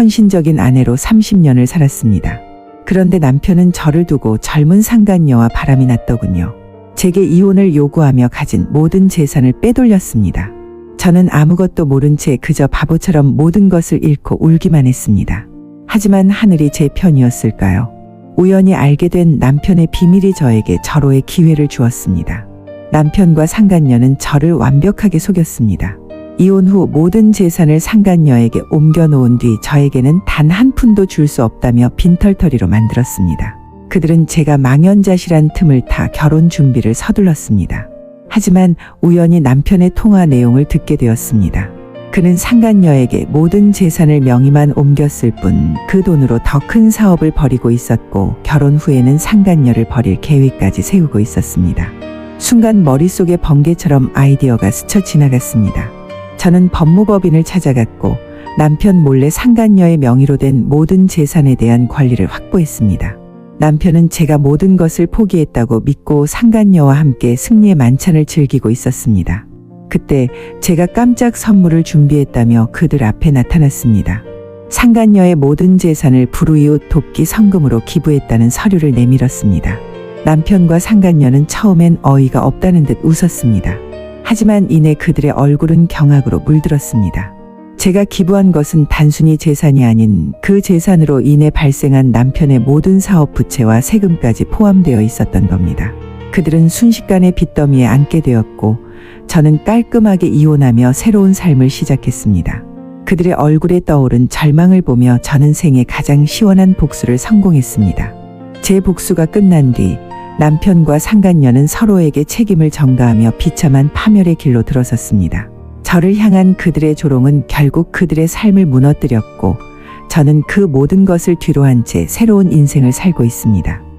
헌신적인 아내로 30년을 살았습니다. 그런데 남편은 저를 두고 젊은 상간녀와 바람이 났더군요. 제게 이혼을 요구하며 가진 모든 재산을 빼돌렸습니다. 저는 아무것도 모른 채 그저 바보처럼 모든 것을 잃고 울기만 했습니다. 하지만 하늘이 제 편이었을까요? 우연히 알게 된 남편의 비밀이 저에게 절호의 기회를 주었습니다. 남편과 상간녀는 저를 완벽하게 속였습니다. 이혼 후 모든 재산을 상간녀에게 옮겨놓은 뒤 저에게는 단 한 푼도 줄 수 없다며 빈털터리로 만들었습니다. 그들은 제가 망연자실한 틈을 타 결혼 준비를 서둘렀습니다. 하지만 우연히 남편의 통화 내용을 듣게 되었습니다. 그는 상간녀에게 모든 재산을 명의만 옮겼을 뿐 그 돈으로 더 큰 사업을 벌이고 있었고 결혼 후에는 상간녀를 버릴 계획까지 세우고 있었습니다. 순간 머릿속에 번개처럼 아이디어가 스쳐 지나갔습니다. 저는 법무법인을 찾아갔고 남편 몰래 상간녀의 명의로 된 모든 재산에 대한 권리를 확보했습니다. 남편은 제가 모든 것을 포기했다고 믿고 상간녀와 함께 승리의 만찬을 즐기고 있었습니다. 그때 제가 깜짝 선물을 준비했다며 그들 앞에 나타났습니다. 상간녀의 모든 재산을 불우이웃 돕기 성금으로 기부했다는 서류를 내밀었습니다. 남편과 상간녀는 처음엔 어이가 없다는 듯 웃었습니다. 하지만 이내 그들의 얼굴은 경악으로 물들었습니다. 제가 기부한 것은 단순히 재산이 아닌 그 재산으로 인해 발생한 남편의 모든 사업 부채와 세금까지 포함되어 있었던 겁니다. 그들은 순식간에 빚더미에 앉게 되었고 저는 깔끔하게 이혼하며 새로운 삶을 시작했습니다. 그들의 얼굴에 떠오른 절망을 보며 저는 생애 가장 시원한 복수를 성공했습니다. 제 복수가 끝난 뒤 남편과 상간녀는 서로에게 책임을 전가하며 비참한 파멸의 길로 들어섰습니다. 저를 향한 그들의 조롱은 결국 그들의 삶을 무너뜨렸고 저는 그 모든 것을 뒤로한 채 새로운 인생을 살고 있습니다.